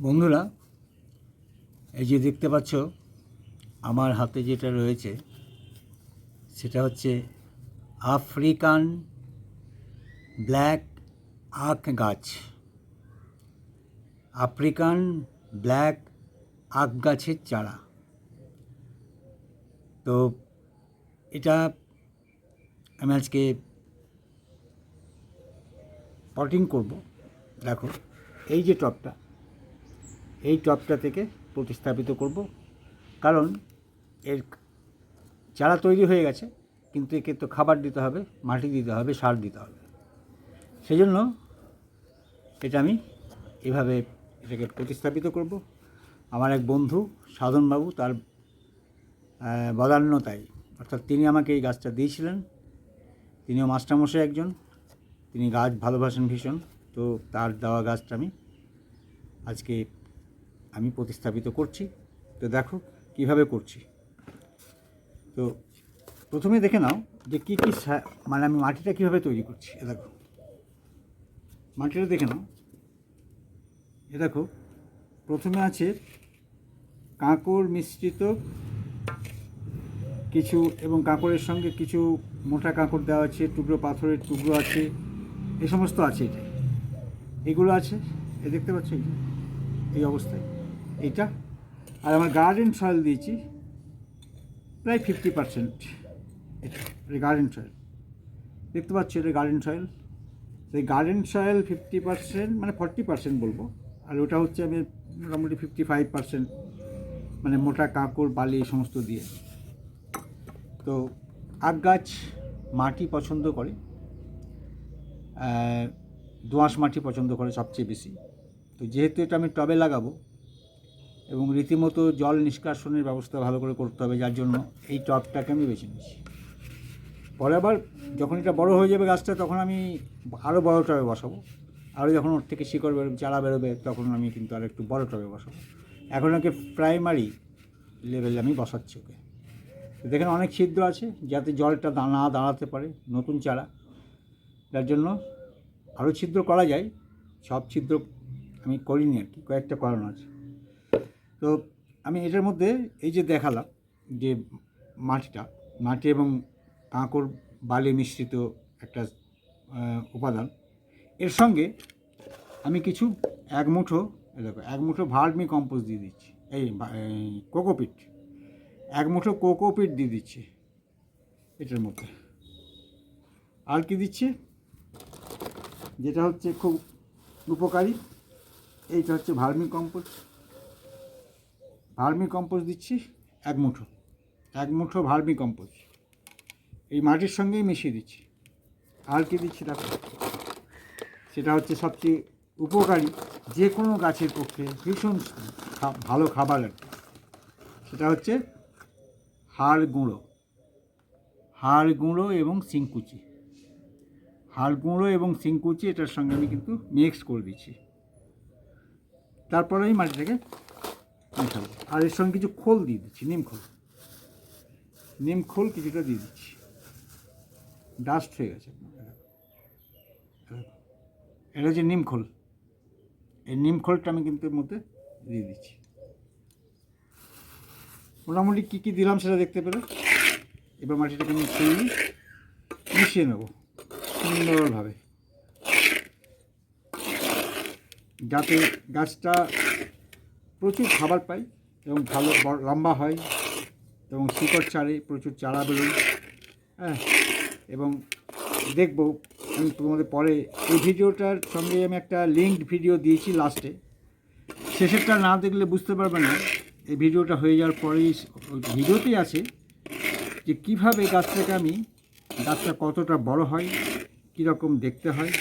বন্ধুরা, এই যে দেখতে পাচ্ছ, আমার হাতে যেটা রয়েছে, সেটা হচ্ছে আফ্রিকান ব্ল্যাক আখ গাছ। আফ্রিকান ব্ল্যাক আখ গাছের চারা। তো এটা আমি আজকে পটিং করব। দেখো, এই যে টপটা এই টপটা থেকে প্রতিস্থাপিত করব। কারণ এর চারা তৈরি হয়ে গেছে, কিন্তু একে তো খাবার দিতে হবে, মাটি দিতে হবে, সার দিতে হবে। সেই জন্য এটা আমি এভাবে এটাকে প্রতিস্থাপিত করব। আমার এক বন্ধু সাধনবাবু তার বদান্যতায়, অর্থাৎ তিনি আমাকে এই গাছটা দিয়েছিলেন। তিনিও মাস্টারমশাই একজন, তিনি গাছ ভালোবাসেন ভীষণ। তো তার দেওয়া গাছটা আমি আজকে আমি প্রতিস্থাপিত করছি। তো দেখো কীভাবে করছি। তো প্রথমে দেখে নাও যে কী কী মানে আমি মাটিটা কীভাবে তৈরি করছি। এ দেখো। মাটিটা দেখে নাও। এ দেখো, প্রথমে আছে কাঁকড় মিশ্রিত কিছু এবং কাঁকড়ের সঙ্গে কিছু মোটা কাঁকড় দেওয়া আছে, টুকরো পাথরের টুকরো আছে, এ সমস্ত আছে এটা এগুলো আছে, এ দেখতে পাচ্ছ এই অবস্থায়। এইটা আর আমার গার্ডেন সয়েল দিয়েছি, প্রায় ফিফটি পার্সেন্ট এটা গার্ডেন সয়েল দেখতে পাচ্ছি, এটা গার্ডেন সয়েল সেই গার্ডেন সয়েল ফিফটি পার্সেন্ট মানে ফর্টি পার্সেন্ট বলব। আর ওটা হচ্ছে আমি মোটামুটি ফিফটি ফাইভ পার্সেন্ট মানে মোটা কাঁকড়, বালি, এই সমস্ত দিয়ে। তো আখ গাছ মাটি পছন্দ করে। দোআঁশ মাটি পছন্দ করে সবচেয়ে বেশি। তো যেহেতু এটা আমি টবে লাগাবো এবং রীতিমতো জল নিষ্কাশনের ব্যবস্থা ভালো করে করতে হবে, যার জন্য এই টবটাকে আমি বেছে নিয়েছি। পরে আবার যখন এটা বড় হয়ে যাবে গাছটা, তখন আমি আরও বড় টবে বসাবো। আরও যখন ওর থেকে শিকড় বেরোবে, চারা বেরোবে, তখন আমি কিন্তু আর একটু বড় টবে বসাবো। এখন ওকে প্রাইমারি লেভেলে আমি বসাচ্ছি ওকে। দেখেন অনেক ছিদ্র আছে, যাতে জলটা দানা দাঁড়াতে পারে নতুন চারা। যার জন্য আরও ছিদ্র করা যায়। সব ছিদ্র আমি করিনি আর কি, কয়েকটা করানো আছে। তো আমি এটার মধ্যে এই যে দেখালাম যে মাটিটা, মাটি এবং কাঁকড় বালি মিশ্রিত একটা উপাদান। এর সঙ্গে আমি কিছু এক মুঠো দেখো, এক মুঠো ভার্মি কম্পোস্ট দিয়ে দিচ্ছি। এই কোকোপিট, এক মুঠো কোকোপিট দিয়ে দিচ্ছি এটার মধ্যে। আর কি দিচ্ছে? যেটা হচ্ছে খুব উপকারী, এইটা হচ্ছে ভার্মি কম্পোস্ট। ভার্মি কম্পোস্ট দিচ্ছি, এক মুঠো। এক মুঠো ভার্মি কম্পোস্ট এই মাটির সঙ্গেই মিশিয়ে দিচ্ছি। আর কি দিচ্ছি দেখো? সেটা হচ্ছে সবচেয়ে উপকারী, যে কোনো গাছের পক্ষে ভীষণ ভালো খাবার আর। সেটা হচ্ছে হাড় গুঁড়ো। হাড় গুঁড়ো এবং সিংকুচি হাড় গুঁড়ো এবং সিংকুচি এটার সঙ্গে আমি কিন্তু মিক্স করে দিচ্ছি। তারপরে আমি মাটিটাকে মেশাবো আর এর সঙ্গে কিছু খোল দিয়ে দিচ্ছি, নিম খোল। নিম খোল কিছুটা দিয়ে দিচ্ছি। ডাস্ট হয়ে গেছে। এটা হচ্ছে নিম খোল। এই নিম খোলটা আমি কিন্তু এর মধ্যে দিয়ে দিচ্ছি। মোটামুটি কী কী দিলাম সেটা দেখতে পেলে? এবার মাটিটাকে আমি তৈরি মিশিয়ে নেব সুন্দরভাবে। যাতে গাছটা প্রচুর খাবার পাই এবং ভালো লম্বা হয় এবং শিকড় চারে, প্রচুর চারা বেরোয়। হ্যাঁ এবং দেখব, আমি তোমাদের পরে এই ভিডিওটার সঙ্গে আমি একটা লিঙ্কড ভিডিও দিয়েছি লাস্টে শেষেরটা না দেখলে বুঝতে পারবে না, এই ভিডিওটা হয়ে যাওয়ার পরেই ভিডিওতেই আছে যে কীভাবে গাছটাকে আমি, গাছটা কতটা বড় হয়, কীরকম দেখতে হয়,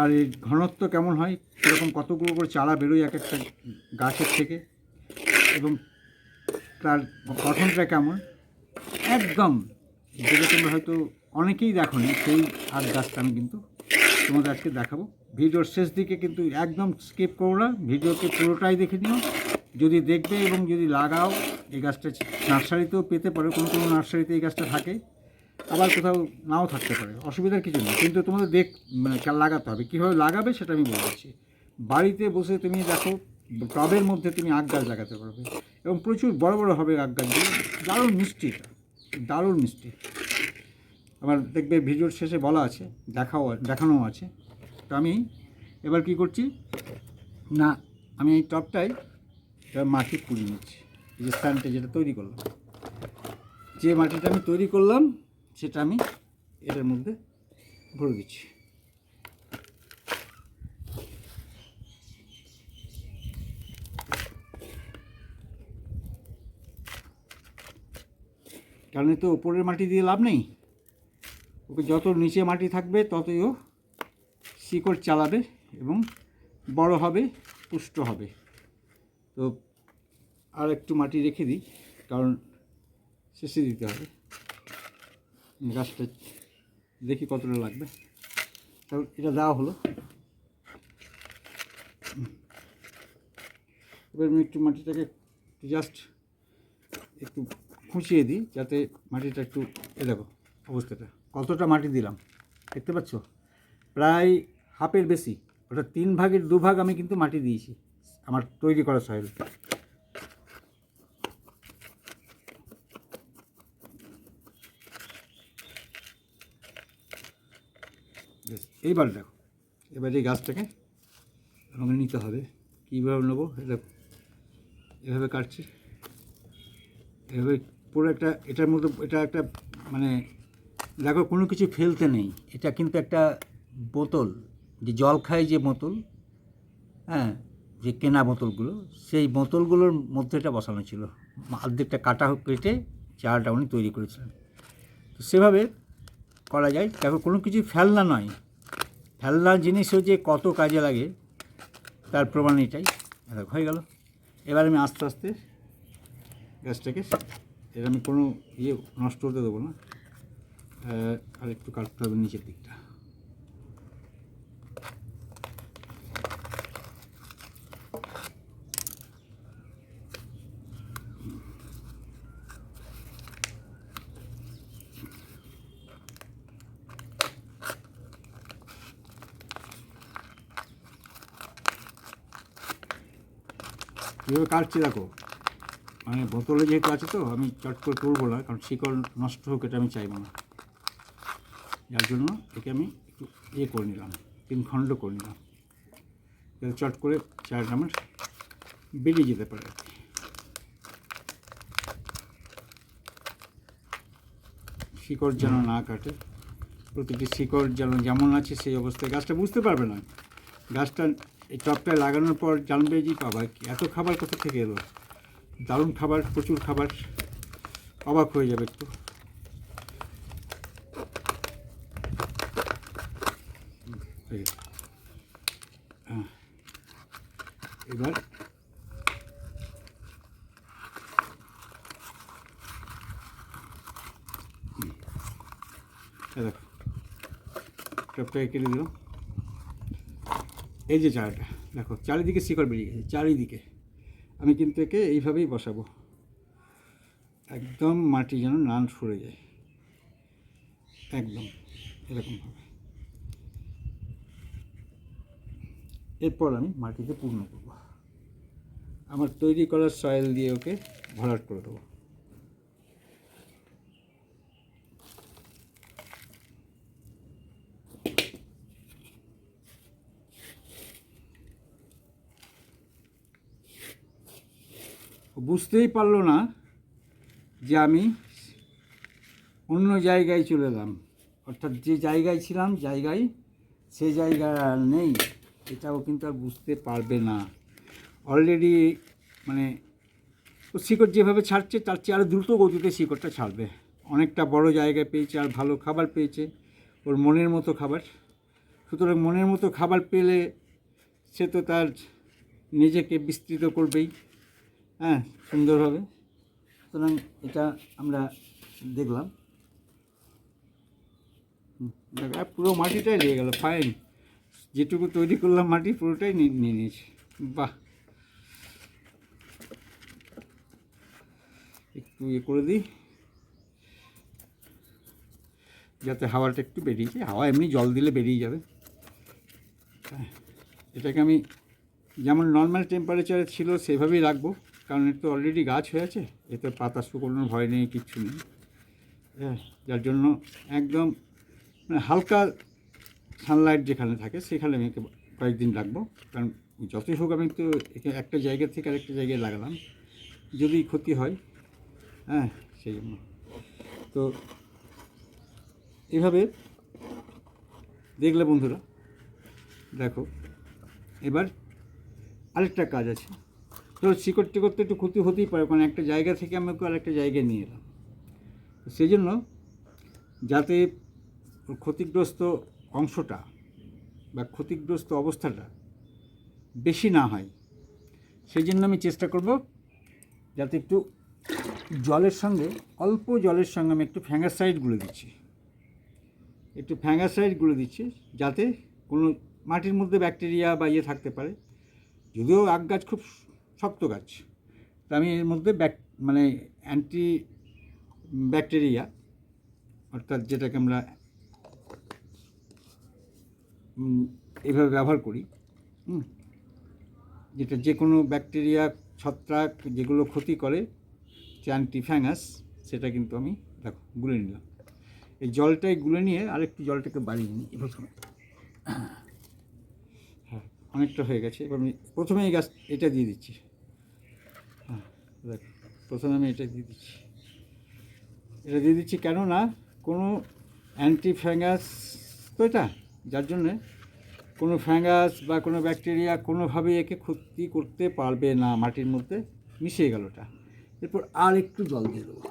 আর এর ঘনত্ব কেমন হয় কীরকম কতগুলো করে চারা বেরোয় এক একটা গাছের থেকে? এবং তার গঠনটা কেমন? একদম যেটা তোমরা হয়তো অনেকেই দেখো নি সেই আর গাছটা আমি কিন্তু তোমাদের আজকে দেখাবো। ভিডিওর শেষ দিকে কিন্তু একদম স্কিপ করো না, ভিডিওকে পুরোটাই দেখে নিও। যদি দেখবে এবং যদি লাগাও, এই গাছটা নার্সারিতেও পেতে পারো, কোনো কোনো নার্সারিতে এই গাছটা থাকে, আবার কোথাও নাও থাকতে পারে, অসুবিধার কিছু নেই। কিন্তু তোমাদের দেখ মানে লাগাতে হবে, কীভাবে লাগাবে সেটা আমি বলে দিচ্ছি। বাড়িতে বসে তুমি দেখো, টবের মধ্যে তুমি আখ গাছ লাগাতে পারবে। এবং প্রচুর বড় বড় হবে আখ গাছগুলো। দারুণ মিষ্টি দারুণ মিষ্টি। আমার দেখবে ভিডিওর শেষে বলা আছে, দেখাও দেখানো আছে। তো আমি এবার কি করছি? না, আমি এই এবার মাটি পুড়িয়ে নিচ্ছি। যে স্ট্যান্ডটা যেটা তৈরি করলাম। যে মাটিটা আমি তৈরি করলাম, সেটা আমি এটার মধ্যে ভরে দিচ্ছি। কারণ তো ওপরের মাটি দিয়ে লাভ নেই। ওকে যত নিচে মাটি থাকবে, ততই ও শিকড় চালাবে এবং বড় হবে, পুষ্ট হবে। তো আর একটু মাটি রেখে দিই, কারণ শেষে দিতে হবে। গাছটা দেখি কতটা লাগবে। কারণ এটা দেওয়া হলো। এবার আমি একটু মাটিটাকে জাস্ট একটু খুঁচিয়ে দিই যাতে মাটিটা একটু, এ দেখো অবস্থাটা, কতটা মাটি দিলাম, দেখতে পাচ্ছ? প্রায় হাফের বেশি, ওটা তিন ভাগের দু ভাগ আমি কিন্তু মাটি দিয়েছি, আমার তৈরি করা সয়েল এইবার দেখো, এবার এই গাছটাকে আমাকে নিতে হবে, কীভাবে নেব এটা এভাবে কাটছি, এভাবে পুরো একটা, এটার মধ্যে, এটা একটা মানে দেখো, কোনো কিছু ফেলতে নেই। এটা কিন্তু একটা বোতল, যে জল খায় যে বোতল হ্যাঁ যে কেনা বোতলগুলো, সেই বোতলগুলোর মধ্যে এটা বসানো ছিল। অর্ধেকটা কাটা কেটে চারাটা উনি তৈরি করেছিলেন। তো সেভাবে করা যায়। দেখো, কোনো কিছু ফেলনা নয়। ফেলনা জিনিসও যে কত কাজে লাগে, তার প্রমাণ এটাই। হয়ে গেল। এবার আমি আস্তে আস্তে গাছটাকে এর আমি কোনো ইয়ে নষ্ট হতে দেবো না। আর একটু কাটতে হবে নিচের দিকটা। কীভাবে কাটছি, দেখো। মানে বোতলে যেহেতু আছে তো, আমি চট করে তুলবো না, কারণ শিকড় নষ্ট হোক, এটা আমি চাইব না। যার জন্য একে আমি একটু ইয়ে করে নিলাম, তিন খণ্ড করে নিলাম। যাতে চট করে চারটা আমার বেরিয়ে যেতে পারে। শিকড় যেন না কাটে, প্রতিটি শিকড় যেন যেমন আছে সেই অবস্থায়, গাছটা বুঝতে পারবে না। গাছটা এই টপটায় লাগানোর পর জানবে যে, বাবা, এত খাবার কোথা থেকে এলো? দারুণ খাবার, প্রচুর খাবার। অবাক হয়ে যাবে একটু। হয়ে। এবার দেখো টপটাকে কেটে দিলাম। এই যে চারাটা দেখো, চারিদিকে শিকড় বেরিয়ে গেছে, চারিদিকে। আমি কিন্তু একে এইভাবেই বসাবো। একদম মাটি যেন নান সরে যায়। একদম এরকমভাবে এরপর আমি মাটিকে পূর্ণ করব। আমার তৈরি করা সয়েল দিয়ে ওকে ভরাট করে দেবো। বুঝতেই পারল না যে আমি অন্য জায়গায় চলে এলাম। অর্থাৎ যে জায়গায় ছিলাম, জায়গায়, সে জায়গা নেই। এটাও কিন্তু আর বুঝতে পারবে না। অলরেডি মানে শিকড় যেভাবে ছাড়ছে, তার চেয়ে আরও দ্রুত গতিতে শিকড়টা ছাড়বে। অনেকটা বড় জায়গায় পেয়েছে আর ভালো খাবার পেয়েছে ওর মনের মতো খাবার। সুতরাং মনের মতো খাবার পেলে সে তো তার নিজেকে বিস্তৃত করবেই। হ্যাঁ সুন্দরভাবে। সুতরাং এটা আমরা দেখলাম। পুরো মাটিটাই লেগে গেল ফাইন যেটুকু তৈরি করলাম মাটি পুরোটাই নিয়ে নিয়ে নিয়েছি। বাহ! একটু ইয়ে করে দিই। যাতে হাওয়াটা একটু বেরিয়ে যায়। হাওয়া এমনি জল দিলে বেরিয়ে যাবে। হ্যাঁ, এটাকে আমি যেমন নর্মাল টেম্পারেচারে ছিল সেভাবেই রাখব। কারণ এর তো অলরেডি গাছ হয়ে আছে এতে পাতা শুকোনোর ভয় নেই, কিচ্ছু নেই। হ্যাঁ যার জন্য একদম মানে হালকা সানলাইট যেখানে থাকে, সেখানে আমি একে কয়েকদিন রাখব। কারণ যতই হোক আমি তো একে একটা জায়গা থেকে আরেকটা জায়গায় লাগালাম, যদি ক্ষতি হয় হ্যাঁ সেই জন্য। তো এভাবে দেখলে বন্ধুরা, দেখো, এবার আরেকটা কাজ আছে। তো শিকড় টিকড় তো একটু ক্ষতি হতেই পারে, কারণ একটা জায়গা থেকে আমি ওকে আরেকটা জায়গায় নিয়ে এলাম। সেই জন্য যাতে ক্ষতিগ্রস্ত অংশটা বা ক্ষতিগ্রস্ত অবস্থাটা বেশি না হয় সেই জন্য আমি চেষ্টা করব যাতে একটু জলের সঙ্গে, অল্প জলের সঙ্গে আমি একটু ফ্যাঙ্গাসাইড গুলে দিচ্ছি। একটু ফ্যাঙ্গাসাইড গুলে দিচ্ছি যাতে কোনো মাটির মধ্যে ব্যাকটেরিয়া বা ইয়ে থাকতে পারে। যদিও আখ গাছ খুব শক্ত গাছ। তা আমি এর মধ্যে ব্যাক মানে অ্যান্টি ব্যাকটেরিয়া অর্থাৎ যেটাকে আমরা উম, এইভাবে ব্যবহার করি যেটা যে কোনো ব্যাকটেরিয়া ছত্রাক যেগুলো ক্ষতি করে যে অ্যান্টিফ্যাঙ্গাস সেটা কিন্তু আমি দেখো গুলে নিলাম। এই জলটাই গুলে নিয়ে আরেকটু জলটাকে বাড়িয়ে নিই হ্যাঁ অনেকটা হয়ে গেছে। এবার আমি প্রথমে এই গাছ, এটা দিয়ে দিচ্ছি। হ্যাঁ দেখো, প্রথমে আমি এটা দিয়ে দিচ্ছি। এটা দিয়ে দিচ্ছি কেননা কোনো অ্যান্টি ফ্যাঙ্গাস তো এটা, যার জন্যে কোনো ফ্যাঙ্গাস বা কোনো ব্যাকটেরিয়া কোনোভাবেই একে ক্ষতি করতে পারবে না মাটির মধ্যে, মিশিয়ে গেল ওটা। এরপর আর একটু জল দিয়ে দেবো।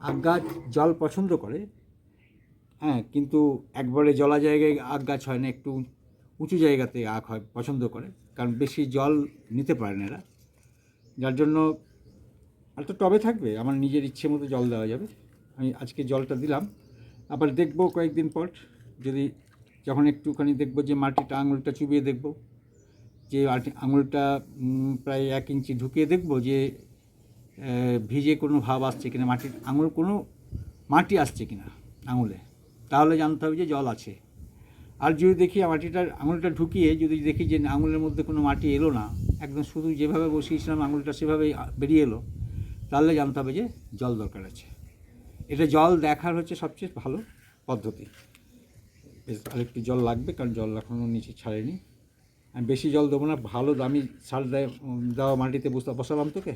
আখ গাছ জল পছন্দ করে হ্যাঁ কিন্তু একবারে জলা জায়গায় আগ গাছ হয় না, একটু উঁচু জায়গাতে আখ হয়, পছন্দ করে। কারণ বেশি জল নিতে পারে না এরা। যার জন্য আর তো টবে থাকবে, আমার নিজের ইচ্ছে মতো জল দেওয়া যাবে। আমি আজকে জলটা দিলাম। আবার দেখব কয়েকদিন পর, যদি যখন একটুখানি দেখব যে মাটিটা, আঙুলটা চুবিয়ে দেখব, যে আঙুলটা প্রায় এক ইঞ্চি ঢুকিয়ে দেখব যে ভিজে কোনো ভাব আসছে কিনা, মাটির আঙুল কোনো মাটি আসছে কিনা আঙুলে। তাহলে জানতে হবে যে জল আছে। আর যদি দেখি মাটিটা আঙুলটা ঢুকিয়ে যদি দেখি যে আঙুলের মধ্যে কোনো মাটি এলো না, একদম শুধু যেভাবে বসিয়েছিলাম আঙুলটা সেভাবেই বেরিয়ে এলো, তাহলে জানতে হবে যে জল দরকার আছে। এটা জল দেখার হচ্ছে সবচেয়ে ভালো পদ্ধতি। আরেকটু জল লাগবে, কারণ জল এখনও নিচে ছাড়েনি। আমি বেশি জল দেবো না, ভালো দামি সার দেয়, দেওয়া মাটিতে বসতে বসালাম তোকে,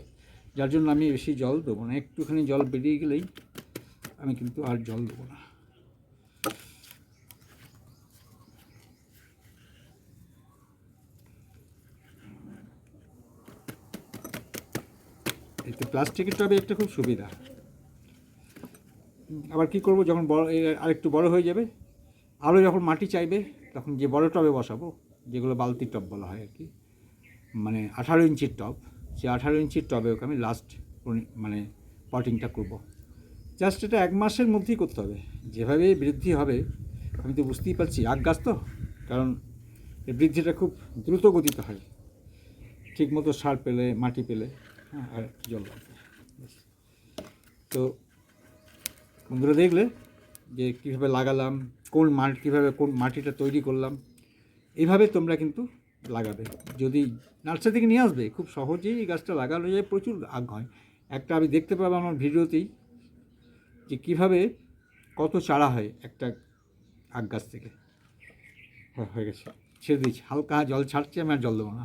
যার জন্য আমি বেশি জল দেবো না। একটুখানি জল বেরিয়ে গেলেই আমি কিন্তু আর জল দেবো না। এতে প্লাস্টিকের টবে একটা খুব সুবিধা। আবার কি করব, যখন বড় আরেকটু বড় হয়ে যাবে, আরও যখন মাটি চাইবে, তখন যে বড় টবে বসাবো, যেগুলো বালতির টব বলা হয় আর কি মানে আঠারো ইঞ্চির টব, সেই আঠারো ইঞ্চির টবে ওকে আমি লাস্ট মানে পটিংটা করব। জাস্ট এটা এক মাসের মধ্যেই করতে হবে। যেভাবে বৃদ্ধি হবে, আমি তো বুঝতেই পারছি আগ গাছ তো, কারণ বৃদ্ধিটা খুব দ্রুত গতিতে হয়। ঠিক মতো সার পেলে, মাটি পেলে। হ্যাঁ আর জল। তো বন্ধুরা দেখলে যে কীভাবে লাগালাম, কোন মাটি কীভাবে কোন মাটিটা তৈরি করলাম, এইভাবে তোমরা কিন্তু লাগাবে। যদি নার্সারি থেকে নিয়ে আসবে, খুব সহজেই গাছটা লাগানো যায়, প্রচুর আগ হয়। একটা আমি দেখতে পাবো আমার ভিডিওতেই যে কীভাবে কত চারা হয় একটা আগ গাছ থেকে। হ্যাঁ হয়ে গেছে। ছেড়ে দিচ্ছি হালকা জল ছাড়ছে, আমি আর জল দেবো না।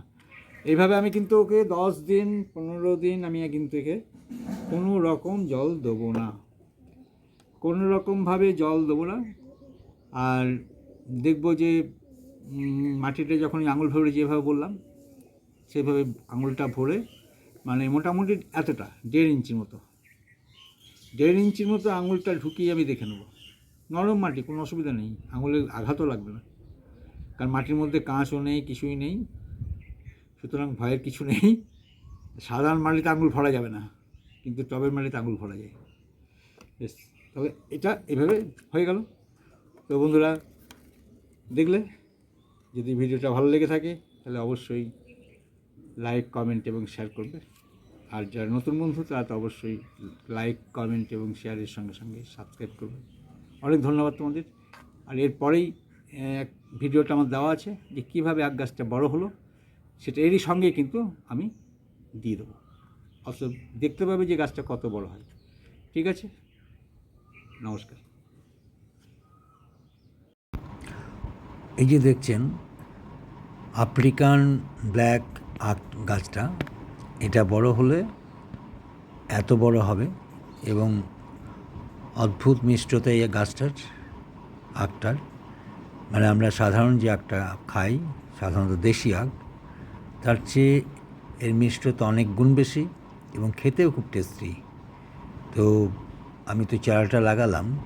এইভাবে আমি কিন্তু ওকে দশ দিন, পনেরো দিন আমি কিন্তু একে কোনো রকম জল দেবো না। কোনো রকমভাবে জল দেবো না। আর দেখব যে মাটিটা যখন আঙুল ভরে যেভাবে বললাম, সেভাবে আঙুলটা ভরে মানে মোটামুটি এতটা, দেড় ইঞ্চির মতো। দেড় ইঞ্চির মতো আঙুলটা ঢুকিয়ে আমি দেখে নেব। নরম মাটি, কোনো অসুবিধা নেই। আঙুলে আঘাতও লাগবে না। কারণ মাটির মধ্যে কাঁচও নেই, কিছুই নেই। সুতরাং ভয়ের কিছু নেই। সাধারণ মাটিতে আঙুল ভরা যাবে না, কিন্তু টবের মাটিতে আঙুল ভরা যায়। বেশ, তবে এটা এভাবে হয়ে গেল। তো বন্ধুরা, দেখলে? যদি ভিডিওটা ভালো লেগে থাকে, তাহলে অবশ্যই লাইক, কমেন্ট এবং শেয়ার করবে। আর যারা নতুন বন্ধু, তারা তো অবশ্যই লাইক, কমেন্ট এবং শেয়ারের সঙ্গে সঙ্গে সাবস্ক্রাইব করবে। অনেক ধন্যবাদ তোমাদের। আর এরপরেই এক ভিডিওটা আমার দেওয়া আছে যে কীভাবে আগ গাছটা বড় হলো। সেটা এরই সঙ্গে কিন্তু আমি দিয়ে দেবো। অথচ দেখতে পাবে যে গাছটা কত বড় হয়। ঠিক আছে? নমস্কার। এই যে দেখছেন, আফ্রিকান ব্ল্যাক আখ গাছটা, এটা বড় হলে এত বড় হবে এবং অদ্ভুত মিষ্টতা এই গাছটার, আখটার। মানে আমরা সাধারণ যে আখটা খাই, সাধারণত দেশি আখ তার চেয়ে এর মিষ্টতা অনেক গুণ বেশি এবং খেতেও খুব টেস্টি তো আমি তো চারাটা লাগালাম।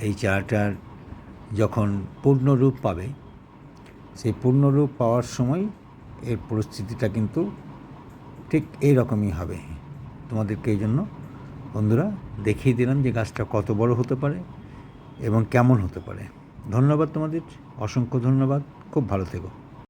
এই চারাটার যখন পূর্ণরূপ পাবে, সেই পূর্ণরূপ পাওয়ার সময় এর পরিস্থিতিটা কিন্তু ঠিক এই রকমই হবে। তোমাদেরকে এই জন্য বন্ধুরা দেখিয়ে দিলাম যে গাছটা কত বড় হতে পারে এবং কেমন হতে পারে। ধন্যবাদ তোমাদের। অসংখ্য ধন্যবাদ। খুব ভালো থেকো।